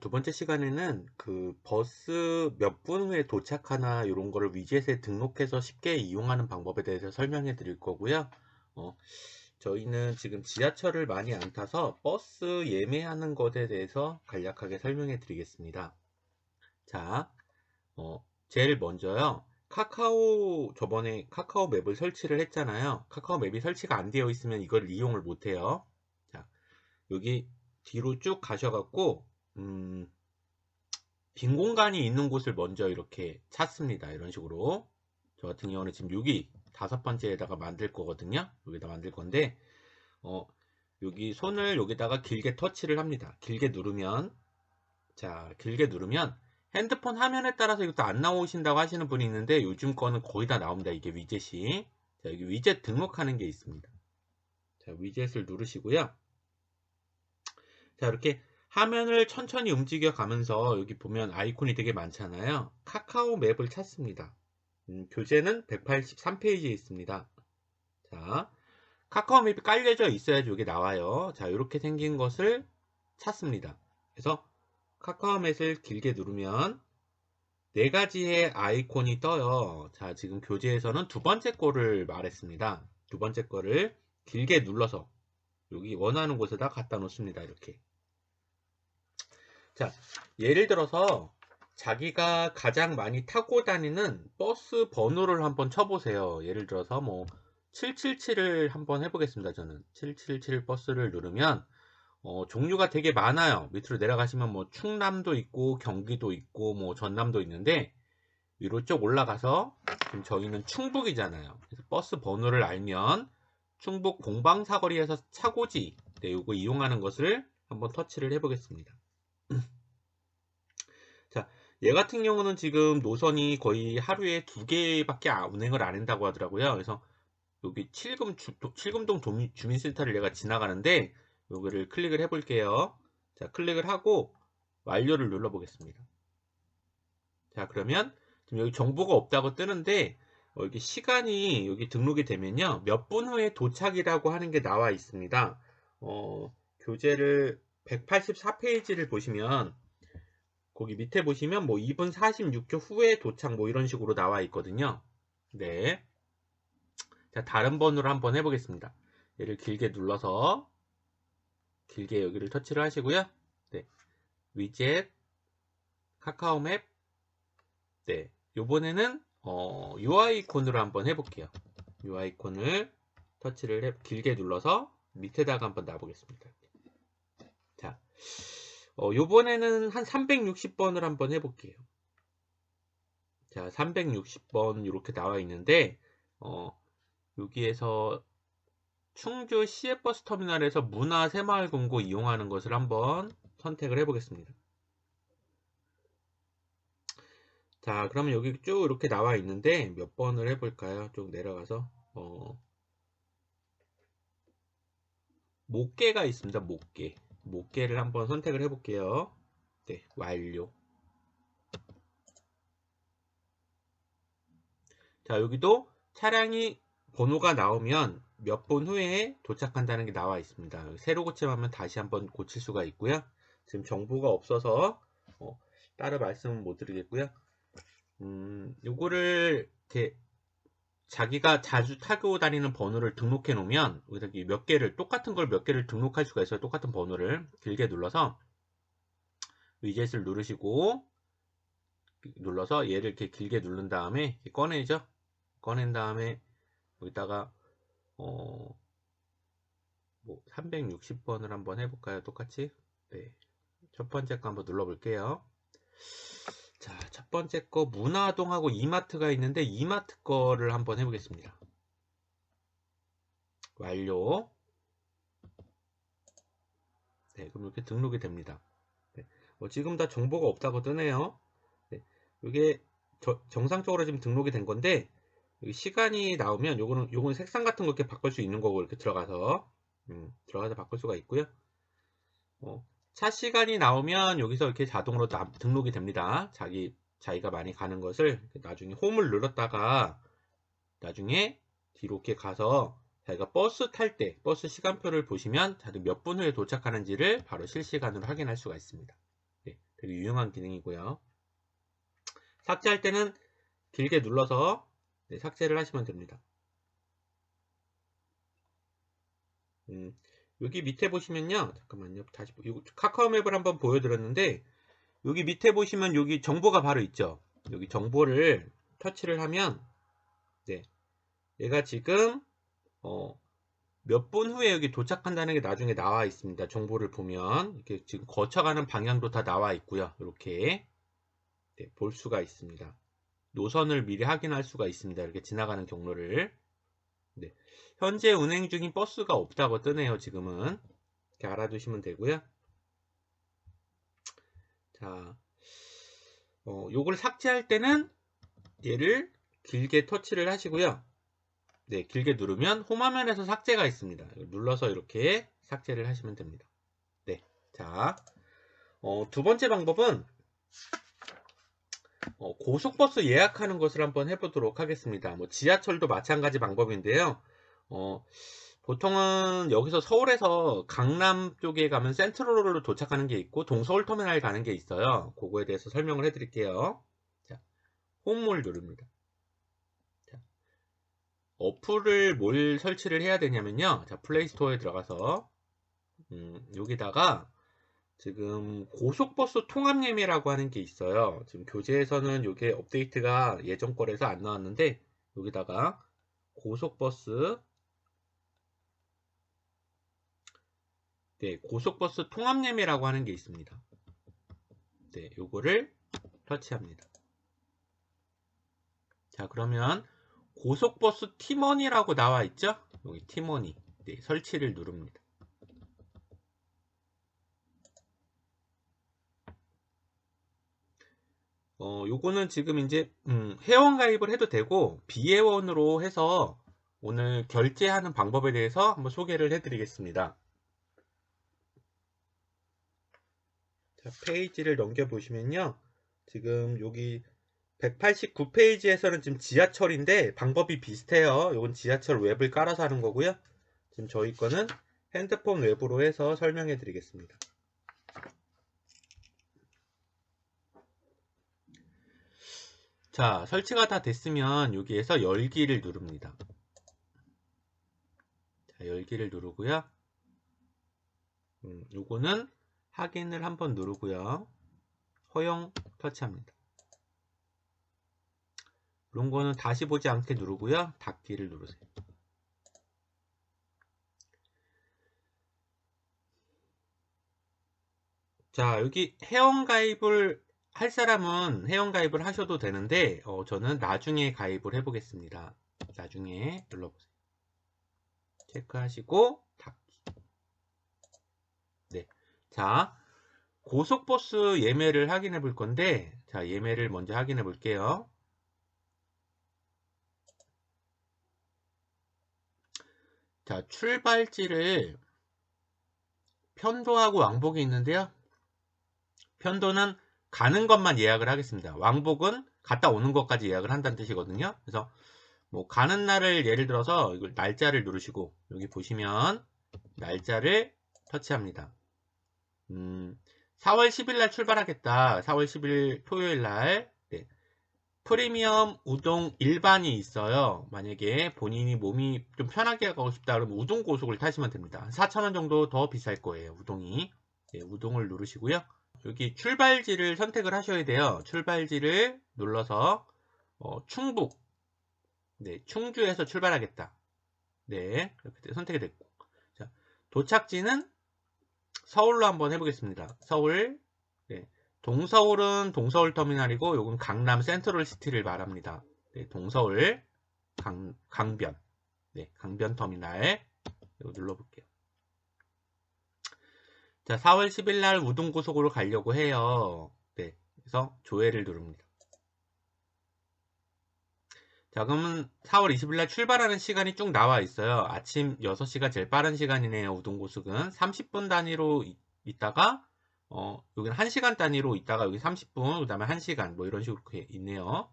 두 번째 시간에는 그 버스 몇 분 후에 도착하나 이런 거를 위젯에 등록해서 쉽게 이용하는 방법에 대해서 설명해 드릴 거고요. 어, 저희는 지금 지하철을 많이 안 타서 버스 예매하는 것에 대해서 간략하게 설명해 드리겠습니다. 자, 어, 제일 먼저요. 카카오 저번에 카카오 맵을 설치를 했잖아요. 카카오 맵이 설치가 안 되어 있으면 이걸 이용을 못 해요. 자, 여기 뒤로 쭉 가셔갖고 음, 빈 공간이 있는 곳을 먼저 이렇게 찾습니다. 이런 식으로. 저 같은 경우는 지금 여기 다섯 번째에다가 만들 거거든요. 여기다 만들 건데, 어, 여기 손을 여기다가 길게 터치를 합니다. 길게 누르면, 자, 길게 누르면 핸드폰 화면에 따라서 이것도 안 나오신다고 하시는 분이 있는데 요즘 거는 거의 다 나옵니다. 이게 위젯이. 자, 여기 위젯 등록하는 게 있습니다. 자, 위젯을 누르시고요. 자, 이렇게 화면을 천천히 움직여 가면서 여기 보면 아이콘이 되게 많잖아요. 카카오 맵을 찾습니다. 음, 교재는 183페이지에 있습니다. 자, 카카오 맵이 깔려져 있어야지 여기 나와요. 자, 이렇게 생긴 것을 찾습니다. 그래서 카카오 맵을 길게 누르면 네 가지의 아이콘이 떠요. 자, 지금 교재에서는 두 번째 거를 말했습니다. 두 번째 거를 길게 눌러서 여기 원하는 곳에다 갖다 놓습니다. 이렇게. 자, 예를 들어서 자기가 가장 많이 타고 다니는 버스 번호를 한번 쳐보세요. 예를 들어서 뭐 777을 한번 해보겠습니다. 저는 777 버스를 누르면 어, 종류가 되게 많아요. 밑으로 내려가시면 뭐 충남도 있고 경기도 있고 뭐 전남도 있는데 위로 쭉 올라가서 지금 저희는 충북이잖아요. 그래서 버스 번호를 알면 충북 공방사거리에서 차고지 네, 이거 이용하는 것을 한번 터치를 해보겠습니다. 자, 얘 같은 경우는 지금 노선이 거의 하루에 두 개밖에 운행을 안 한다고 하더라고요. 그래서 여기 칠금 주, 칠금동 주민센터를 얘가 지나가는데 여기를 클릭을 해볼게요. 자, 클릭을 하고 완료를 눌러보겠습니다. 자, 그러면 지금 여기 정보가 없다고 뜨는데 어, 여기 시간이 여기 등록이 되면요. 몇 분 후에 도착이라고 하는 게 나와 있습니다. 어, 교재를 184페이지를 보시면 거기 밑에 보시면 뭐 2분 46초 후에 도착 뭐 이런 식으로 나와 있거든요. 네. 자, 다른 번호로 한번 해보겠습니다. 얘를 길게 눌러서 길게 여기를 터치를 하시고요. 네. 위젯, 카카오맵. 네. 요번에는 어, UI콘으로 한번 해볼게요. UI콘을 터치를 해, 길게 눌러서 밑에다가 한번 놔보겠습니다. 자, 어, 요번에는 한 360번을 한번 해볼게요. 자, 360번 이렇게 나와 있는데, 어, 여기에서 충주 시외버스 터미널에서 문화 새마을 공고 이용하는 것을 한번 선택을 해보겠습니다. 자, 그러면 여기 쭉 이렇게 나와 있는데 몇 번을 해볼까요? 쭉 내려가서 어, 목계가 있습니다. 목계. 목계를 한번 선택을 해볼게요. 네, 완료. 자, 여기도 차량이 번호가 나오면 몇 분 후에 도착한다는 게 나와 있습니다. 새로 고침하면 다시 한번 고칠 수가 있고요. 지금 정보가 없어서 어, 따로 말씀은 못 드리겠고요. 음, 요거를 이렇게 자기가 자주 타고 다니는 번호를 등록해 놓으면 여기다 몇 개를 똑같은 걸 몇 개를 등록할 수가 있어요. 똑같은 번호를 길게 눌러서 위젯을 누르시고 눌러서 얘를 이렇게 길게 누른 다음에 꺼내죠. 꺼낸 다음에 여기다가 어, 뭐 360번을 한번 해볼까요? 똑같이 네. 첫 번째 거 한번 눌러볼게요. 자, 첫 번째 거 문화동하고 이마트가 있는데 이마트 거를 한번 해보겠습니다. 완료. 네, 그럼 이렇게 등록이 됩니다. 네, 뭐 지금 다 정보가 없다고 뜨네요. 네, 이게 저, 정상적으로 지금 등록이 된 건데 시간이 나오면 요거는 요거는 색상 같은 거 이렇게 바꿀 수 있는 거고 이렇게 들어가서 음, 들어가서 바꿀 수가 있고요. 어, 차 시간이 나오면 여기서 이렇게 자동으로 등록이 됩니다. 자기, 자기가 많이 가는 것을 나중에 홈을 눌렀다가 나중에 뒤로 이렇게 가서 자기가 버스 탈 때 버스 시간표를 보시면 자기 몇분 후에 도착하는지를 바로 실시간으로 확인할 수가 있습니다. 네, 되게 유용한 기능이고요. 삭제할 때는 길게 눌러서 네, 삭제를 하시면 됩니다. 음, 여기 밑에 보시면요. 잠깐만요. 다시 카카오맵을 한번 보여드렸는데 여기 밑에 보시면 여기 정보가 바로 있죠. 여기 정보를 터치를 하면 네, 얘가 지금 어, 몇 분 후에 여기 도착한다는 게 나중에 나와 있습니다. 정보를 보면 이렇게 지금 거쳐가는 방향도 다 나와 있고요. 이렇게 네, 볼 수가 있습니다. 노선을 미리 확인할 수가 있습니다. 이렇게 지나가는 경로를 네, 현재 운행 중인 버스가 없다고 뜨네요. 지금은 이렇게 알아두시면 되고요. 자, 어, 요걸 삭제할 때는 얘를 길게 터치를 하시고요. 네, 길게 누르면 홈화면에서 삭제가 있습니다. 눌러서 이렇게 삭제를 하시면 됩니다. 네, 자, 어, 두 번째 방법은 어, 고속버스 예약하는 것을 한번 해보도록 하겠습니다. 뭐 지하철도 마찬가지 방법인데요. 어, 보통은 여기서 서울에서 강남 쪽에 가면 센트럴로 도착하는 게 있고 동서울터미널 가는 게 있어요. 그거에 대해서 설명을 해드릴게요. 자, 홈을 누릅니다. 자, 어플을 뭘 설치를 해야 되냐면요. 자, 플레이스토어에 들어가서 음, 여기다가 지금 고속버스 통합 예매라고 하는 게 있어요. 지금 교재에서는 이게 업데이트가 예전 거라서 안 나왔는데 여기다가 고속버스 네, 고속버스 통합 예매라고 하는 게 있습니다. 네, 요거를 터치합니다. 자, 그러면 고속버스 티머니라고 나와 있죠? 여기 티머니. 네, 설치를 누릅니다. 어, 요거는 지금 이제 음, 회원 가입을 해도 되고 비회원으로 해서 오늘 결제하는 방법에 대해서 한번 소개를 해드리겠습니다. 자, 페이지를 넘겨보시면요. 지금 여기 189페이지에서는 지금 지하철인데 방법이 비슷해요. 이건 지하철 웹을 깔아서 하는 거고요. 지금 저희 거는 핸드폰 웹으로 해서 설명해 드리겠습니다. 자, 설치가 다 됐으면 여기에서 열기를 누릅니다. 자, 열기를 누르고요. 음, 요거는 확인을 한번 누르고요. 허용 터치합니다. 이런 거는 다시 보지 않게 누르고요. 닫기를 누르세요. 자, 여기 회원 가입을 할 사람은 회원 가입을 하셔도 되는데 어, 저는 나중에 가입을 해보겠습니다. 나중에 눌러보세요. 체크하시고 닫기. 네, 자 고속버스 예매를 확인해 볼 건데 자 예매를 먼저 확인해 볼게요. 자 출발지를 편도하고 왕복이 있는데요. 편도는 가는 것만 예약을 하겠습니다. 왕복은 갔다 오는 것까지 예약을 한다는 뜻이거든요. 그래서 뭐 가는 날을 예를 들어서 이걸 날짜를 누르시고 여기 보시면 날짜를 터치합니다. 음, 4월 10일 날 출발하겠다. 4월 10일 토요일 날 네. 프리미엄 우동 일반이 있어요. 만약에 본인이 몸이 좀 편하게 가고 싶다 그러면 우동 고속을 타시면 됩니다. 4,000원 정도 더 비쌀 거예요. 우동이. 네, 우동을 누르시고요. 여기 출발지를 선택을 하셔야 돼요. 출발지를 눌러서 어, 충북, 네, 충주에서 출발하겠다. 네, 이렇게 선택이 됐고, 자, 도착지는 서울로 한번 해보겠습니다. 서울, 네, 동서울은 동서울 터미널이고, 요건 강남 센트럴 시티를 말합니다. 네, 동서울, 강, 강변, 네, 강변 터미널, 이거 눌러볼게요. 자, 4월 10일 날 우동고속으로 가려고 해요. 네. 그래서 조회를 누릅니다. 자, 그러면 4월 20일 날 출발하는 시간이 쭉 나와 있어요. 아침 6시가 제일 빠른 시간이네요. 우동고속은 30분 단위로 이, 있다가 어, 여기는 1시간 단위로 있다가 여기 30분, 그 다음에 1시간 뭐 이런 식으로 이렇게 있네요.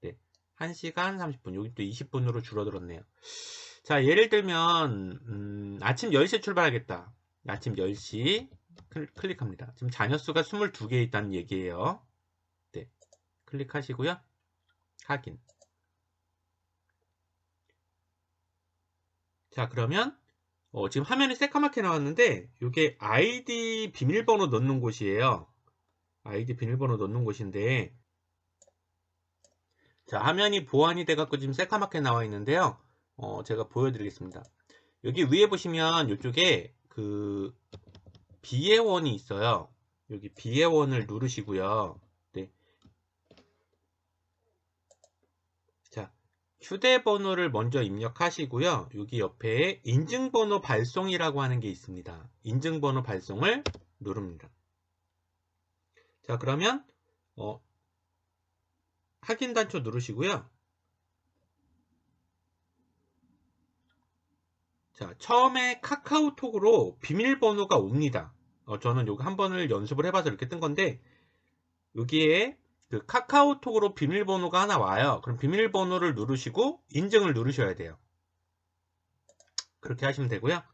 네. 1시간 30분. 여기 또 20분으로 줄어들었네요. 자, 예를 들면 음, 아침 10시에 출발하겠다. 아침 10시 클- 클릭합니다. 지금 자녀 수가 22개 있다는 얘기예요. 네. 클릭하시고요. 확인. 자, 그러면 어, 지금 화면이 새까맣게 나왔는데 이게 아이디 비밀번호 넣는 곳이에요. 아이디 비밀번호 넣는 곳인데 자, 화면이 보안이 돼갖고 지금 새까맣게 나와 있는데요. 어, 제가 보여드리겠습니다. 여기 위에 보시면 이쪽에 그 비예원이 있어요. 여기 비예원을 누르시고요. 네. 자, 휴대번호를 먼저 입력하시고요. 여기 옆에 인증번호 발송이라고 하는 게 있습니다. 인증번호 발송을 누릅니다. 자, 그러면 어, 확인 단초 누르시고요. 자, 처음에 카카오톡으로 비밀번호가 옵니다. 어, 저는 요거 한 번을 연습을 해봐서 이렇게 뜬 건데, 여기에 그 카카오톡으로 비밀번호가 하나 와요. 그럼 비밀번호를 누르시고 인증을 누르셔야 돼요. 그렇게 하시면 되고요.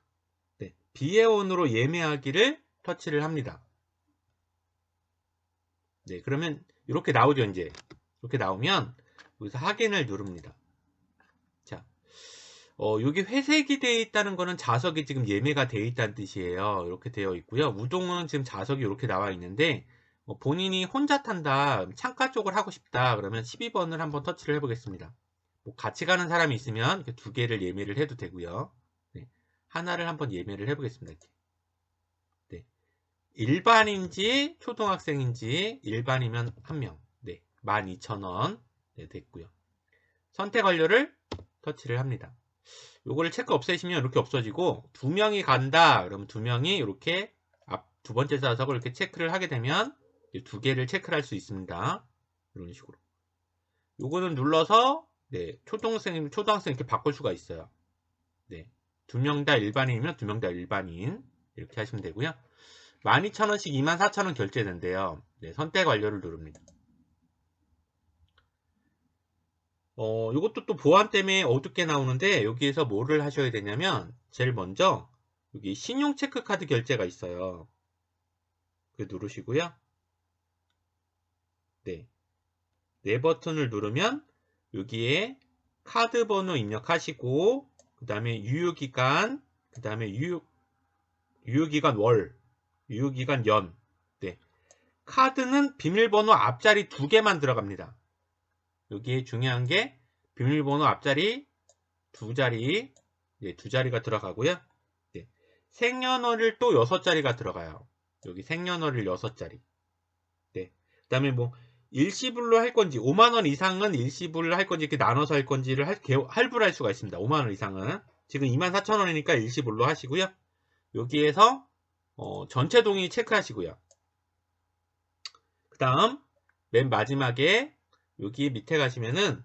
네, 비회원으로 예매하기를 터치를 합니다. 네, 그러면 이렇게 나오죠, 이제. 이렇게 나오면 여기서 확인을 누릅니다. 자, 어, 여기 회색이 되어 있다는 거는 자석이 지금 예매가 되어 있다는 뜻이에요. 이렇게 되어 있고요. 우동은 지금 자석이 이렇게 나와 있는데 어, 본인이 혼자 탄다, 창가 쪽을 하고 싶다 그러면 12번을 한번 터치를 해보겠습니다. 뭐 같이 가는 사람이 있으면 두 개를 예매를 해도 되고요. 네, 하나를 한번 예매를 해보겠습니다. 네, 일반인지 초등학생인지 일반이면 한 명. 네, 12,000원 네, 됐고요. 선택 완료를 터치를 합니다. 요거를 체크 없애시면 이렇게 없어지고 두 명이 간다 그러면 두 명이 이렇게 앞 두 번째 좌석을 이렇게 체크를 하게 되면 두 개를 체크를 할수 있습니다. 이런 식으로. 요거는 눌러서 네, 초등학생 초등학생 이렇게 바꿀 수가 있어요. 네. 두 명 다 일반인이면 두 명 다 일반인 이렇게 하시면 되고요. 12,000원씩 24,000원 결제된대요. 네, 선택 완료를 누릅니다. 어, 이것도 또 보안 때문에 어둡게 나오는데 여기에서 뭐를 하셔야 되냐면 제일 먼저 여기 신용 체크 카드 결제가 있어요. 그 누르시고요. 네. 네 버튼을 누르면 여기에 카드 번호 입력하시고 그 다음에 유효기간 그 다음에 유효, 유효기간 월 유효기간 연 네. 카드는 비밀번호 앞자리 두 개만 들어갑니다. 여기에 중요한 게 비밀번호 앞자리 두 자리 네, 두 자리가 들어가고요. 네. 생년월일 또 여섯 자리가 들어가요. 여기 생년월일 여섯 자리. 네. 그다음에 뭐 일시불로 할 건지 5만 원 이상은 일시불로 할 건지 이렇게 나눠서 할 건지를 할, 할부를 할 수가 있습니다. 5만 원 이상은 지금 2만 4천 원이니까 일시불로 하시고요. 여기에서 어, 전체 동의 체크하시고요. 그 다음 맨 마지막에 여기 밑에 가시면은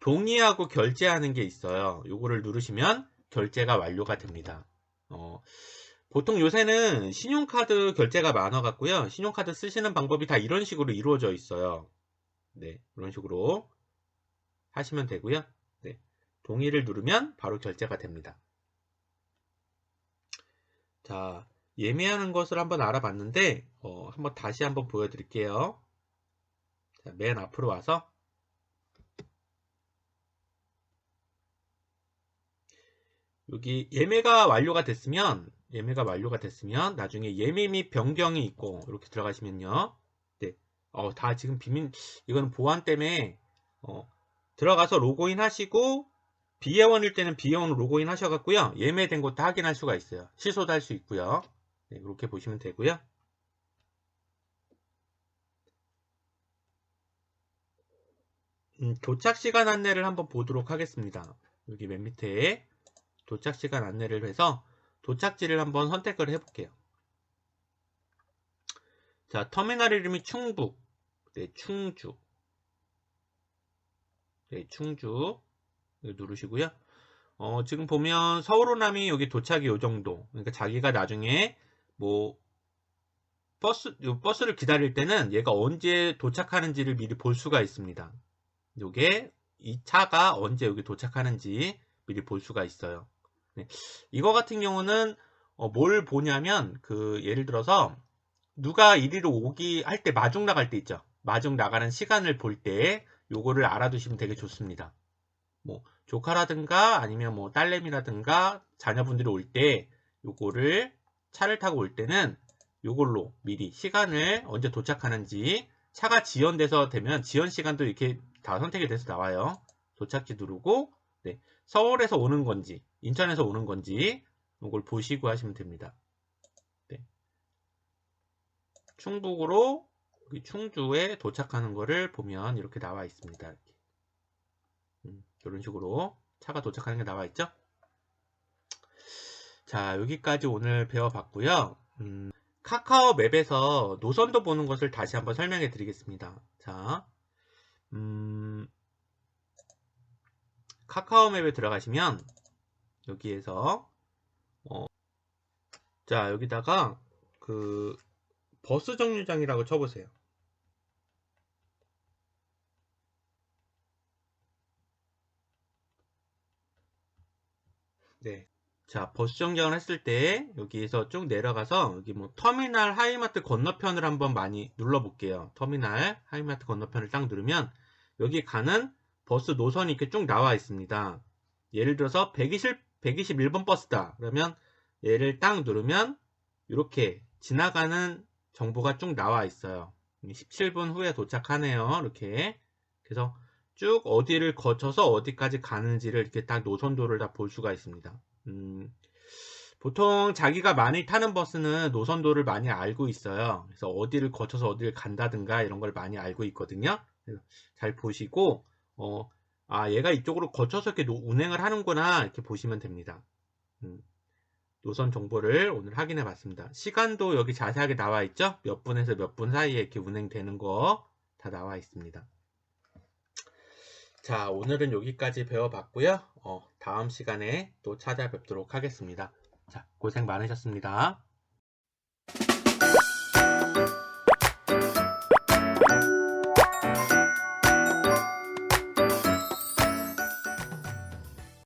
동의하고 결제하는 게 있어요. 요거를 누르시면 결제가 완료가 됩니다. 어, 보통 요새는 신용카드 결제가 많아 갖고요. 신용카드 쓰시는 방법이 다 이런 식으로 이루어져 있어요. 네, 이런 식으로 하시면 되고요. 네, 동의를 누르면 바로 결제가 됩니다. 자, 예매하는 것을 한번 알아봤는데 어, 한번 다시 한번 보여드릴게요. 자, 맨 앞으로 와서 여기 예매가 완료가 됐으면 예매가 완료가 됐으면 나중에 예매 및 변경이 있고 이렇게 들어가시면요. 네. 어, 다 지금 비밀 이거는 보안 때문에 어, 들어가서 로그인 하시고 비회원일 때는 비회원 로그인 하셔갖고요. 예매된 것도 확인할 수가 있어요. 취소도 할 수 있고요. 네, 이렇게 보시면 되고요. 음, 도착 시간 안내를 한번 보도록 하겠습니다. 여기 맨 밑에 도착 시간 안내를 해서 도착지를 한번 선택을 해볼게요. 자, 터미널 이름이 충북. 네, 충주. 네, 충주. 누르시고요. 어, 지금 보면 서울 호남이 여기 도착이 요 정도. 그러니까 자기가 나중에 뭐 버스 버스를 기다릴 때는 얘가 언제 도착하는지를 미리 볼 수가 있습니다. 요게 이 차가 언제 여기 도착하는지 미리 볼 수가 있어요. 네. 이거 같은 경우는 어, 뭘 보냐면 그 예를 들어서 누가 이리로 오기 할 때 마중 나갈 때 있죠. 마중 나가는 시간을 볼 때 요거를 알아두시면 되게 좋습니다. 뭐 조카라든가 아니면 뭐 딸내미라든가 자녀분들이 올 때 요거를 차를 타고 올 때는 요걸로 미리 시간을 언제 도착하는지 차가 지연돼서 되면 지연 시간도 이렇게 다 선택이 돼서 나와요. 도착지 누르고 네, 서울에서 오는 건지 인천에서 오는 건지 이걸 보시고 하시면 됩니다. 네. 충북으로 충주에 도착하는 거를 보면 이렇게 나와 있습니다. 이렇게. 음, 이런 식으로 차가 도착하는 게 나와 있죠. 자 여기까지 오늘 배워봤고요. 음, 카카오 맵에서 노선도 보는 것을 다시 한번 설명해 드리겠습니다. 자, 음, 카카오 맵에 들어가시면 여기에서 어, 자 여기다가 그 버스 정류장이라고 쳐보세요. 네. 자, 버스 정류장을 했을 때 여기에서 쭉 내려가서 여기 뭐 터미널 하이마트 건너편을 한번 많이 눌러 볼게요. 터미널 하이마트 건너편을 딱 누르면 여기 가는 버스 노선이 이렇게 쭉 나와 있습니다. 예를 들어서 120, 121번 버스다. 그러면 얘를 딱 누르면 이렇게 지나가는 정보가 쭉 나와 있어요. 17분 후에 도착하네요. 이렇게. 그래서 쭉 어디를 거쳐서 어디까지 가는지를 이렇게 딱 노선도를 다 볼 수가 있습니다. 음, 보통 자기가 많이 타는 버스는 노선도를 많이 알고 있어요. 그래서 어디를 거쳐서 어디를 간다든가 이런 걸 많이 알고 있거든요. 잘 보시고, 어, 아, 얘가 이쪽으로 거쳐서 이렇게 노- 운행을 하는구나, 이렇게 보시면 됩니다. 음, 노선 정보를 오늘 확인해 봤습니다. 시간도 여기 자세하게 나와 있죠? 몇 분에서 몇 분 사이에 이렇게 운행되는 거 다 나와 있습니다. 자, 오늘은 여기까지 배워봤고요. 어, 다음 시간에 또 찾아뵙도록 하겠습니다. 자, 고생 많으셨습니다.